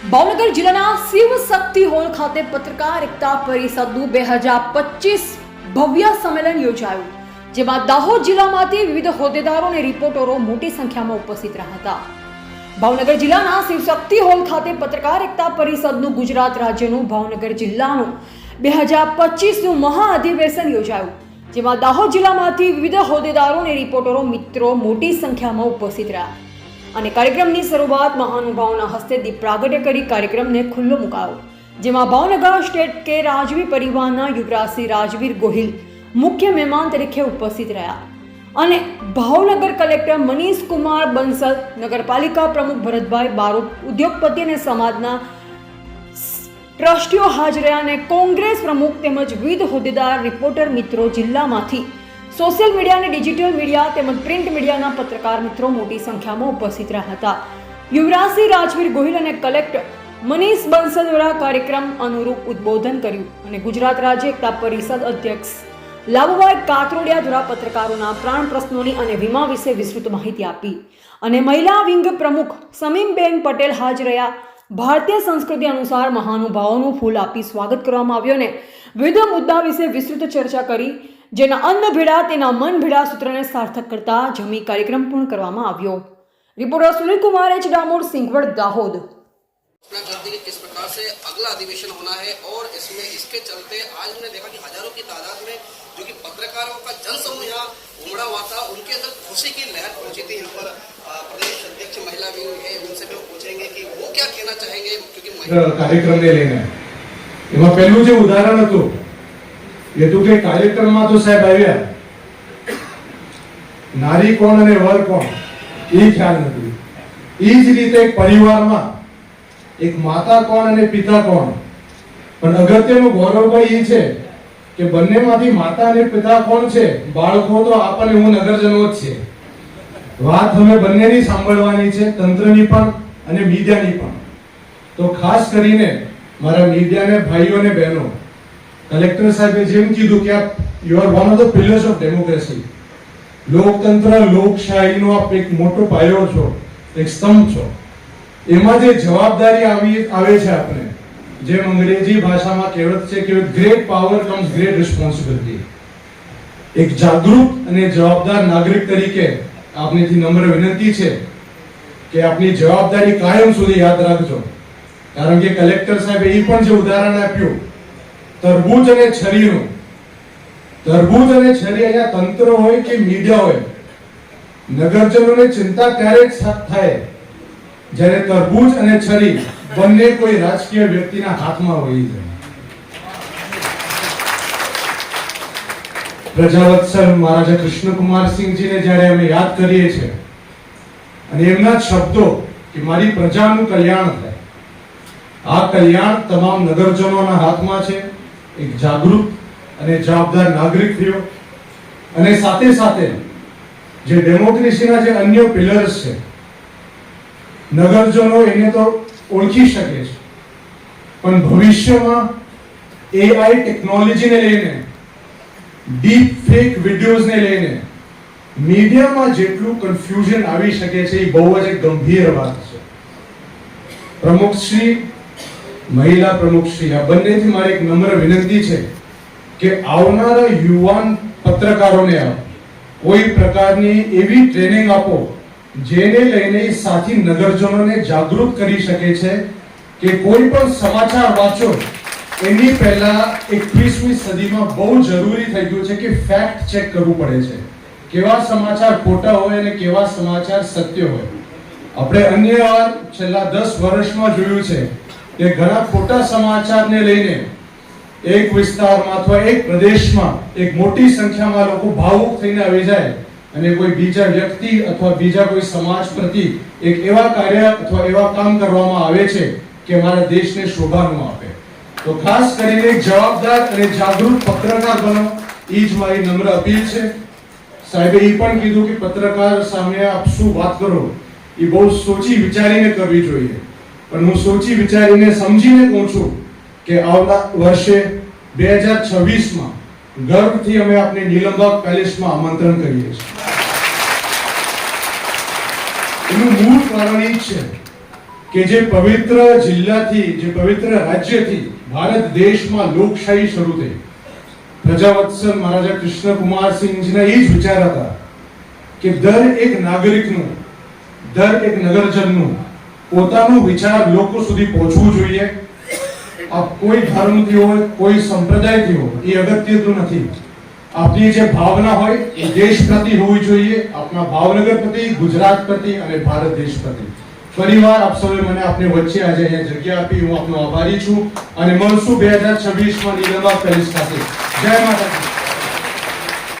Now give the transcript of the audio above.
ભાવનગર જિલ્લાના શિવ શક્તિ હોલ ખાતે પત્રકાર એકતા પરિષદનું બે હજાર પચીસ ભવ્ય સંમેલન યોજાયું, જેમાં દાહોદ જિલ્લામાંથી વિવિધ હોદ્દેદારો અને રિપોર્ટરો મોટી સંખ્યામાં ઉપસ્થિત રહ્યા હતા. ભાવનગર જિલ્લાના શિવશક્તિ હોલ ખાતે પત્રકાર એકતા પરિષદનું ગુજરાત રાજ્યનું ભાવનગર જિલ્લાનું બે હજાર પચીસનું મહાઅધિવેશન યોજાયું, જેમાં દાહોદ જિલ્લામાંથી વિવિધ હોદ્દેદારો અને રિપોર્ટરો મિત્રો મોટી સંખ્યામાં ઉપસ્થિત રહ્યા. અને કાર્યક્રમની શરૂઆત મહાનુભાવોના હસ્તે દીપ પ્રાગટ્ય કરી કાર્યક્રમને ખુલ્લો મુકાયો, જેમાં ભાવનગર સ્ટેટ કે રાજવી પરિવારના યુવરાજસિંહ રાજવીર ગોહિલ મુખ્ય મહેમાન તરીકે ઉપસ્થિત રહ્યા અને ભાવનગર કલેક્ટર મનીષ કુમાર બંસલ, નગરપાલિકા પ્રમુખ ભરતભાઈ બારોટ ઉદ્યોગપતિ અને સમાજના ટ્રસ્ટીઓ હાજર રહ્યા અને કોંગ્રેસ પ્રમુખ તેમજ વિવિધ હોદ્દેદાર, રિપોર્ટર મિત્રો જિલ્લામાંથી સોશિયલ મીડિયા અને ડિજિટલ મીડિયા તેમજ પ્રિન્ટ મીડિયાના પત્રકાર મિત્રો મોટી સંખ્યામાં ઉપસ્થિત રહ્યા હતા. યુવરાજસિંહ રાજવીર ગોહિલ અને કલેક્ટર મનીષ બંસલ દ્વારા કાર્યક્રમ અનુરૂપ ઉદ્બોધન કર્યું અને ગુજરાત રાજ્ય એકતા પરિષદ અધ્યક્ષ લાભુભાઈ કાતરોડિયા દ્વારા પત્રકારોના પ્રાણ પ્રશ્નોની અને વીમા વિશે વિસ્તૃત માહિતી આપી અને મહિલા વિંગ પ્રમુખ સમીમબેન પટેલ હાજર રહ્યા. ભારતીય સંસ્કૃતિ અનુસાર મહાનુભાવોનું ફૂલ આપી સ્વાગત કરવામાં આવ્યું અને વિવિધ મુદ્દા વિશે વિસ્તૃત ચર્ચા કરી જેના અન્ન ભેળા તેના મન ભેળા સૂત્રને સાર્થક કરતા જમી કાર્યક્રમ પૂર્ણ કરવામાં આવ્યો રિપોર્ટર સુનિલ કુમાર એચ ડામોર સિંગવડ દાહોદ घोषणा कर दी कि किस प्रकार से अगला अधिवेशन होना है और इसमें इसके चलते आज हमने देखा कि हजारों की तादाद में जो कि पत्रकारों का जनसमूह यहाँ उमड़ा हुआ था उनके अंदर खुशी की लहर पहुंची थी इन पर अ, प्रदेश अध्यक्ष महिला विंग है उनसे भी हम पूछेंगे कि वो क्या कहना चाहेंगे क्योंकि महिला કાર્યક્રમને લઈને એમાં પહેલું જે ઉદાહરણ હતું હતું કે કાર્યક્રમમાં તો સાહેબ આવ્યા. નારી કોણ અને વર કોણ? એ ખ્યાલ નથી. એ જ રીતે પરિવારમાં એક માતા કોણ અને પિતા કોણ? પણ અગત્યનું ગૌરવભાઈ એ છે કે બંનેમાંથી માતા અને પિતા કોણ છે? બાળકો તો આપણને, હું નગરજનો જ છે. વાત હવે બંનેની સાંભળવાની છે, તંત્રની પણ અને મીડિયાની પણ. તો ખાસ કરીને મારા મીડિયાને ભાઈઓ અને બહેનો કલેક્ટર સાહેબે જેમ કીધું કે you are one of the pillars of democracy લોકતંત્ર, લોકશાહીનો આપ એક મોટો પાયો છો, એક સ્તંભ છો. એમાં જે જવાબદારી આવી, આવે છે આપણે જેમ અંગ્રેજી ભાષામાં કહેવત છે કે great power comes great responsibility એક જાગૃત અને જવાબદાર નાગરિક તરીકે આપનેથી નમ્ર વિનંતી છે કે આપની જવાબદારી કાયમ સુધી યાદ રાખજો. કારણ કે કલેક્ટર સાહેબે એ પણ જે ઉદાહરણ આપ્યું તરબૂચ અને છરીનું. તરબૂચ અને છરી અહીંયા તંત્ર હોય કે મીડિયા હોય? નગરજનોને ચિંતા ત્યારે જ થાય જ્યારે તરબૂચ અને છરી બંને કોઈ રાજકીય વ્યક્તિના હાથમાં હોય છે. પ્રજાવત્સલ મહારાજા કૃષ્ણકુમારસિંહજીને જ્યારે અમે યાદ કરીએ છીએ, અને એમના શબ્દો કે મારી પ્રજાનું કલ્યાણ થાય. આ કલ્યાણ તમામ નગરજનોના હાથમાં છે. એક જાગૃત અને જવાબદાર નાગરિક થયો. અને સાથે સાથે જે ડેમોક્રેસીના જે અન્ય પિલર્સ છે, નગરજનો એને તો ઓળખી શકે છે. પણ ભવિષ્યમાં એઆઈ ટેકનોલોજીને લઈને ડીપ ફેક વિડીયોઝને લઈને મીડિયામાં જેટલું કન્ફ્યુઝન આવી શકે છે, એ બહુ જ ગંભીર વાત છે. પ્રમુખશ્રી મહિલા પ્રમુખશ્રી આ બંનેથી મારી એક નમ્ર વિનંતી છે કે આવનારા યુવાન પત્રકારોને કોઈ પ્રકારની એવી ટ્રેનિંગ આપો, જેને લઈને સાથી નગરજનોને જાગૃત કરી શકે છે કે કોઈ પણ સમાચાર વાંચો. એની પહેલા 21મી સદીમાં બહુ જરૂરી થઈ ગયું છે કે ફેક્ટ ચેક કરવું પડે છે. કેવા સમાચાર ખોટા હોય અને કેવા સમાચાર સત્ય હોય. આપણે અન્ય છેલ્લા દસ વર્ષમાં જોયું છે કે ઘણા ખોટા સમાચારને લઈને એક વિસ્તારમાં અથવા એક પ્રદેશમાં એક મોટી સંખ્યામાં લોકો ભાવુક થઈને આવી જાય અને કોઈ બીજા વ્યક્તિ અથવા બીજા કોઈ સમાજ પ્રતિ એક એવા કાર્ય અથવા એવા કામ કરવામાં આવે છે કે મારા દેશને શોભા ન આપે. તો ખાસ કરીને જવાબદાર અને જાગૃત પત્રકાર બનો. એ જ મારી નમ્ર અપીલ છે. સાહેબે એ પણ કીધું કે પત્રકાર સામે આપ શું વાત કરો? એ બહુ સોચી વિચારીને કરવી જોઈએ. પણ હું સોચી વિચારીને સમજીને કહું છું કે આવતા વર્ષે બે હજાર છવ્વીસમાં ગર્વથી અમે આપને નીલમબાગ પેલેસમાં આમંત્રણ કરીએ છીએ. એનું મૂળ કારણ એ છે કે જે પવિત્ર જિલ્લાથી, જે પવિત્ર રાજ્યથી ભારત દેશમાં લોકશાહી શરૂ થઈ. પ્રજાવત્સલ મહારાજા કૃષ્ણકુમારસિંહજીના એ જ વિચાર હતા કે દર એક નાગરિકનું, દર એક નગરજનનું પોતાનો વિચાર લોકો સુધી પહોંચવું જોઈએ. આ કોઈ ધર્મથી હોય, કોઈ સંપ્રદાયથી હોય, એ અગત્યનું નથી. આપની જે ભાવના હોય, એ દેશ પ્રતિ હોવી જોઈએ. આપના ભાવનગર પ્રતિ ગુજરાત પ્રતિ અને ભારત દેશ પ્રતિ ફરીવાર આપ સૌએ મને આપની વચ્ચે આજે અહીંયા જગ્યા આપી. હું આપનો આભારી છું. અને મળશું બે હજાર છવ્વીસમાં નીલમા પેલેસ ખાતે. જય માતાજી.